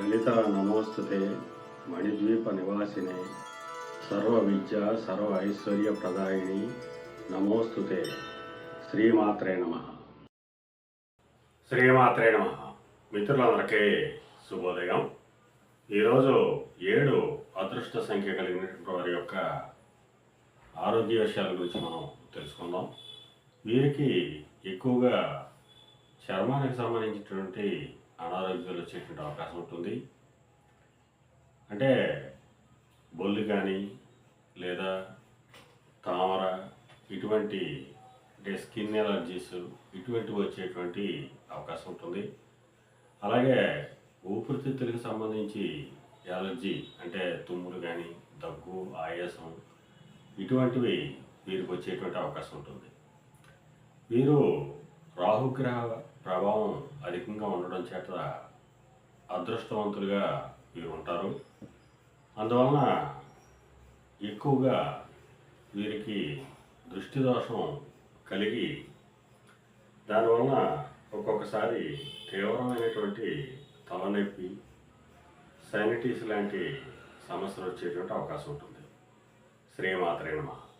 లలిత నమోస్తుతే మణిద్వీప నివాసినే. సర్వ విద్య సర్వ ఐశ్వర్య ప్రదాయిని నమోస్తుతే. శ్రీమాత్రే నమ. శ్రీమాత్రే నమ. మిత్రులందరికీ శుభోదయం. ఈరోజు ఏడు అదృష్ట సంఖ్య కలిగినటువంటి వారి యొక్క ఆరోగ్య విషయాల గురించి మనం తెలుసుకుందాం. వీరికి ఎక్కువగా చర్మానికి సంబంధించినటువంటి అనారోగ్యాలు వచ్చేటువంటి అవకాశం ఉంటుంది. అంటే బొల్లి కానీ లేదా తామర ఇటువంటి అంటే స్కిన్ ఎలర్జీస్ ఇటువంటివి వచ్చేటువంటి అవకాశం ఉంటుంది. అలాగే ఊపిరితిత్తులకు సంబంధించి ఎలర్జీ అంటే తుమ్ములు కానీ దగ్గు ఆయాసం ఇటువంటివి వీరికి వచ్చేటువంటి అవకాశం ఉంటుంది. వీరు రాహుగ్రహ ప్రభావం అధికంగా ఉండడం చేత అదృష్టవంతులుగా వీరు ఉంటారు. అందువలన ఎక్కువగా వీరికి దృష్టి దోషం కలిగి దానివలన ఒక్కొక్కసారి తీవ్రమైనటువంటి తలనొప్పి సైనటిస్ లాంటి సమస్యలు వచ్చేటువంటి అవకాశం ఉంటుంది. శ్రీమాత్రే నమః.